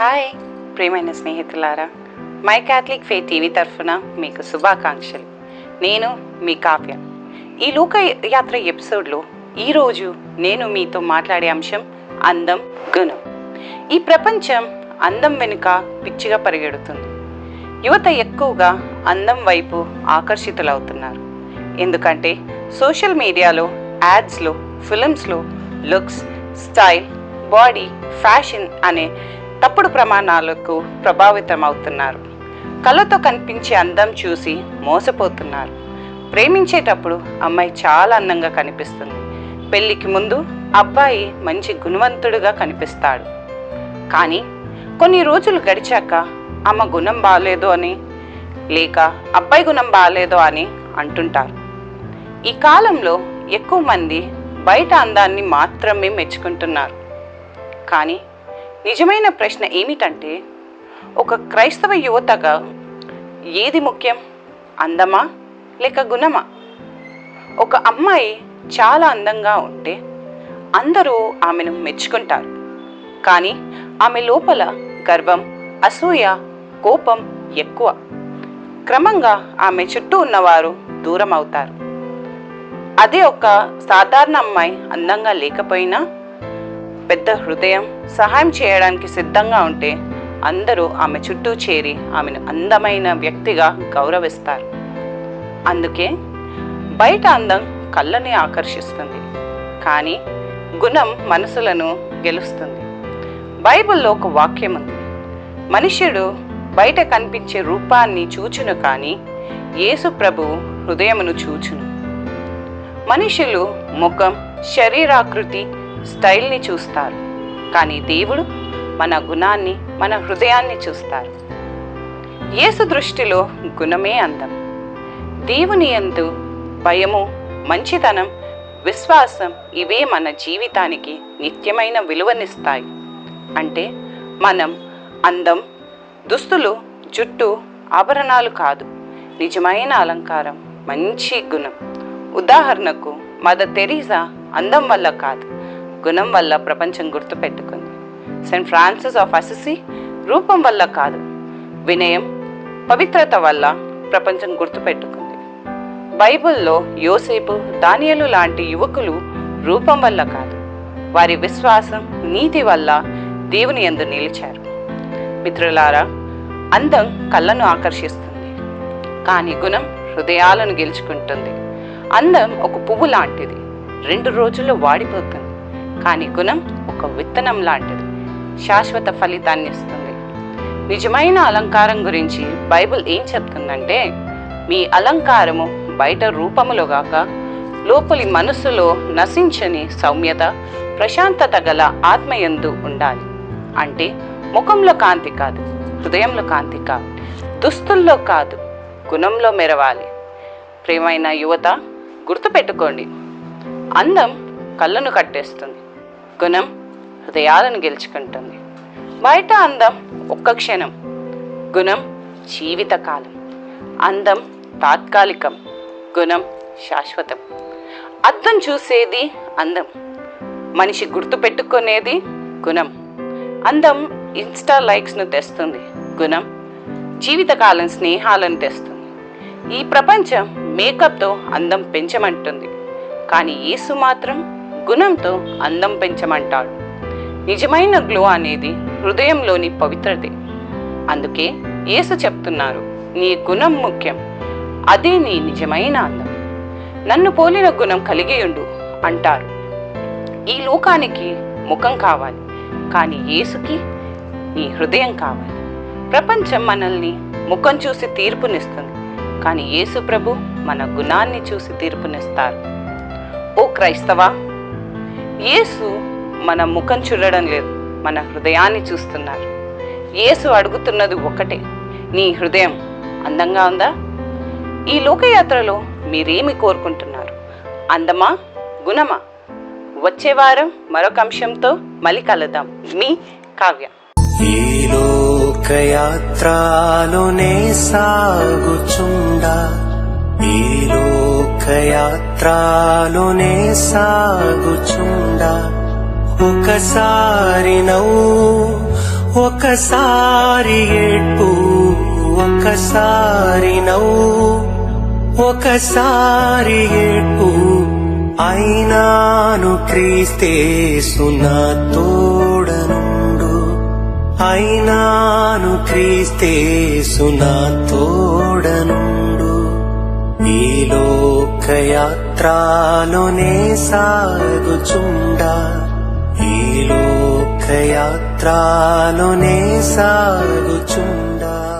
Hi. ప్రియమైన స్నేహితులారా my Catholic ఫే టీవీ తరఫున మీకు శుభాకాంక్షలు. నేను మీ కావ్య. ఈ లోక యాత్ర ఎపిసోడ్లో ఈరోజు నేను మీతో మాట్లాడే అంశం అందం గుణం. ఈ ప్రపంచం అందం వెనుక పిచ్చిగా పరిగెడుతుంది. యువత ఎక్కువగా అందం వైపు ఆకర్షితులవుతున్నారు. ఎందుకంటే సోషల్ మీడియాలో యాడ్స్లో ఫిలిమ్స్లో లుక్స్ స్టైల్ బాడీ ఫ్యాషన్ అనే తప్పుడు ప్రమాణాలకు ప్రభావితం అవుతున్నారు కళ్ళతో కనిపించే అందం చూసి మోసపోతున్నారు. ప్రేమించేటప్పుడు అమ్మాయి చాలా అందంగా కనిపిస్తుంది. పెళ్ళికి ముందు అబ్బాయి మంచి గుణవంతుడుగా కనిపిస్తాడు. కానీ కొన్ని రోజులు గడిచాక అమ్మ గుణం బాగాలేదు అని లేక అబ్బాయి గుణం బాగాలేదు అని అంటుంటారు. ఈ కాలంలో ఎక్కువ మంది బయట అందాన్ని మాత్రమే మెచ్చుకుంటున్నారు. కానీ నిజమైన ప్రశ్న ఏమిటంటే ఒక క్రైస్తవ యువతగా ఏది ముఖ్యం? అందమా లేక గుణమా? ఒక అమ్మాయి చాలా అందంగా ఉంటే అందరూ ఆమెను మెచ్చుకుంటారు. కానీ ఆమె లోపల గర్వం అసూయ కోపం ఎక్కువ. క్రమంగా ఆమె చుట్టూ ఉన్నవారు దూరం అవుతారు అదే ఒక సాధారణ అమ్మాయి అందంగా లేకపోయినా పెద్ద హృదయం సహాయం చేయడానికి సిద్ధంగా ఉంటే అందరూ ఆమె చుట్టూ చేరి ఆమెను అందమైన వ్యక్తిగా గౌరవిస్తారు. అందుకే బయట అందం కళ్ళని ఆకర్షిస్తుంది. కానీ గుణం మనసులను గెలుస్తుంది. బైబిల్లో ఒక వాక్యం ఉంది. మనుష్యుడు బయట కనిపించే రూపాన్ని చూచును కానీ యేసు ప్రభు హృదయమును చూచును. మనుషులు ముఖం శరీరాకృతి స్టైల్ని చూస్తారు. కానీ దేవుడు మన గుణాన్ని మన హృదయాన్ని చూస్తారు. యేసు దృష్టిలో గుణమే అందం. దేవుని ఎందు భయము మంచితనం విశ్వాసం ఇవే మన జీవితానికి నిత్యమైన విలువనిస్తాయి. అంటే మనం అందం దుస్తులు జుట్టు ఆభరణాలు కాదు. నిజమైన అలంకారం మంచి గుణం. ఉదాహరణకు మదర్ తెరీసా అందం వల్ల కాదు. గుణం వల్ల ప్రపంచం గుర్తుపెట్టుకుంది సెయింట్ ఫ్రాన్సిస్ ఆఫ్ అసిసి రూపం వల్ల కాదు వినయం పవిత్రత వల్ల ప్రపంచం గుర్తుపెట్టుకుంది బైబిల్లో యోసేపు దానియలు లాంటి యువకులు రూపం వల్ల కాదు వారి విశ్వాసం నీతి వల్ల దేవుని ఎందు నిలిచారు. మిత్రులారా అందం కళ్ళను ఆకర్షిస్తుంది కానీ గుణం హృదయాలను గెలుచుకుంటుంది. అందం ఒక పువ్వు లాంటిది రెండు రోజుల్లో వాడిపోతుంది. కానీ గుణం ఒక విత్తనం లాంటిది. శాశ్వత ఫలితాన్ని ఇస్తుంది. నిజమైన అలంకారం గురించి బైబిల్ ఏం చెప్తుందంటే మీ అలంకారము బయట రూపములో గాక లోపలి మనస్సులో నశించని సౌమ్యత ప్రశాంతత గల ఆత్మయందు ఉండాలి. అంటే ముఖంలో కాంతి కాదు హృదయంలో కాంతి కాదు దుస్తుల్లో కాదు గుణంలో మెరవాలి. ప్రేమైన యువత గుర్తుపెట్టుకోండి. అందం కళ్ళను కట్టేస్తుంది. గుణం హృదయాలను గెలుచుకుంటుంది. బయట అందం ఒక్క క్షణం గుణం జీవితకాలం. అందం తాత్కాలికం గుణం శాశ్వతం. అర్థం చూసేది అందం మనిషి గుర్తుపెట్టుకునేది గుణం. అందం ఇన్స్టా లైక్స్ను తెస్తుంది గుణం జీవితకాలం స్నేహాలను తెస్తుంది. ఈ ప్రపంచం మేకప్తో అందం పెంచమంటుంది. కానీ యేసు మాత్రం గుణంతో అందం పెంచమంటాడు. నిజమైన గ్లో అనేది హృదయంలోని పవిత్రతే. అందుకే యేసు చెప్తున్నారు నీ గుణం ముఖ్యం అదే నీ నిజమైన అందం. నన్ను పోలిన గుణం కలిగియుండు అంటారు. ఈ లోకానికి ముఖం కావాలి కానీ యేసుకి నీ హృదయం కావాలి. ప్రపంచం మనల్ని ముఖం చూసి తీర్పునిస్తుంది కానీ యేసు ప్రభు మన గుణాన్ని చూసి తీర్పునిస్తారు. ఓ క్రైస్తవా యేసు మన ముఖం చూడడం లేదు మన హృదయాన్ని చూస్తున్నారు. యేసు అడుగుతున్నది ఒకటే నీ హృదయం అందంగా ఉందా? ఈ లోకయాత్రలో మీరేమి కోరుకుంటున్నారు? అందమా? గుణమా? వచ్చే వారం మరొక అంశంతో మళ్ళీ కలుద్దాం. మీ కావ్య. ఈ లోకయాత్రలోనే సాగుచుండా ఈ లోకయాత్రలోనే సాగుచుండా. ఒకసారి నవ్వు ఒకసారి ఏడ్పు ఒకసారి నవ్వు ఒకసారి ఏడ్పు. అయినాను క్రీస్తేసునా తోడనుండు. అయినాను క్రీస్తేసునా తోడనుండు. ఈ లోకయాత్రలోనే సాగుచుండా. ఈ లోకయాత్రలోనే సాగుచుండా.